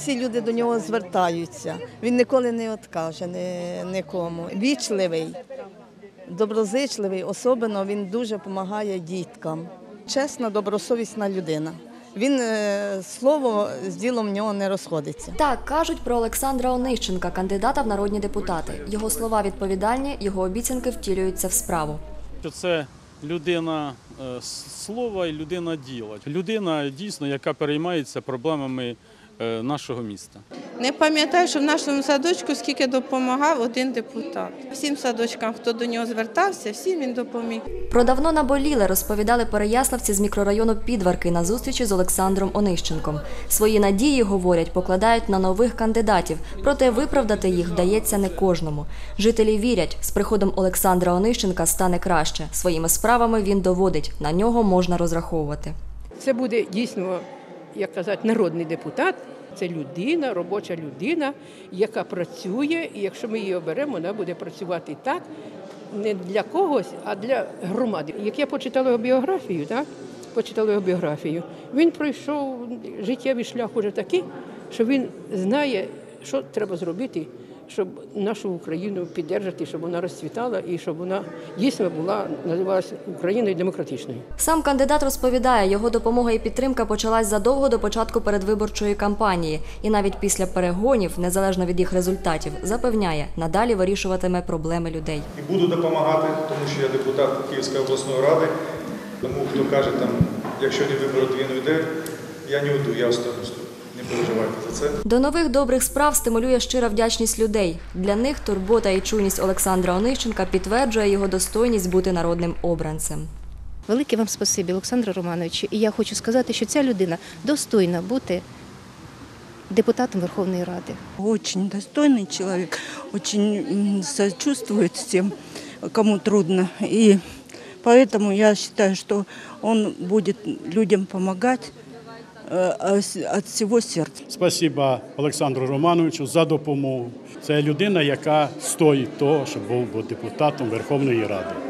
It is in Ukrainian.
всі люди до нього звертаються. Він ніколи не відкаже нікому. Вічливий, доброзичливий, особливо він дуже допомагає діткам. Чесна, добросовісна людина. Він е, слово з ділом в нього не розходиться. Так кажуть про Олександра Онищенка, кандидата в народні депутати. Його слова відповідальні, його обіцянки втілюються в справу. це людина е, слова і людина діла. Людина дійсно, яка переймається проблемами нашого міста. Не пам'ятаю, що в нашому садочку скільки допомагав один депутат. Всім садочкам, хто до нього звертався, всім він допоміг. Про давно наболіле розповідали переяславці з мікрорайону Підварки на зустрічі з Олександром Онищенком. Свої надії, говорять, покладають на нових кандидатів, проте виправдати їх вдається не кожному. Жителі вірять, з приходом Олександра Онищенка стане краще. Своїми справами він доводить, на нього можна розраховувати. Це буде дійсно, як казати, народний депутат. Це людина, робоча людина, яка працює, і якщо ми її оберемо, вона буде працювати так, не для когось, а для громади. Як я почитала його біографію, так? почитала його біографію, він пройшов життєвий шлях уже такий, що він знає, що треба зробити, щоб нашу Україну підтримати, щоб вона розцвітала і щоб вона дійсно була, називалася Україною демократичною. Сам кандидат розповідає, його допомога і підтримка почалась задовго до початку передвиборчої кампанії, і навіть після перегонів, незалежно від їх результатів, запевняє, надалі вирішуватиме проблеми людей. і буду допомагати, тому що я депутат Київської обласної ради. Тому хто каже, там, якщо не виберуть, він уйде, я не уйду, я останусь тут. Не переживайте за це. До нових добрих справ стимулює щира вдячність людей. Для них турбота і чуйність Олександра Онищенка підтверджує його достойність бути народним обранцем. Велике вам спасибі, Олександре Романовичу. І я хочу сказати, що ця людина достойна бути депутатом Верховної Ради. Очень достойный человек, очень сочувствует всем, кому трудно. И поэтому я считаю, что он будет людям помогать э, а серця. от всего. Спасибо Олександру Романовичу за допомогу. Це людина, яка стоїть того, щоб був депутатом Верховної Ради.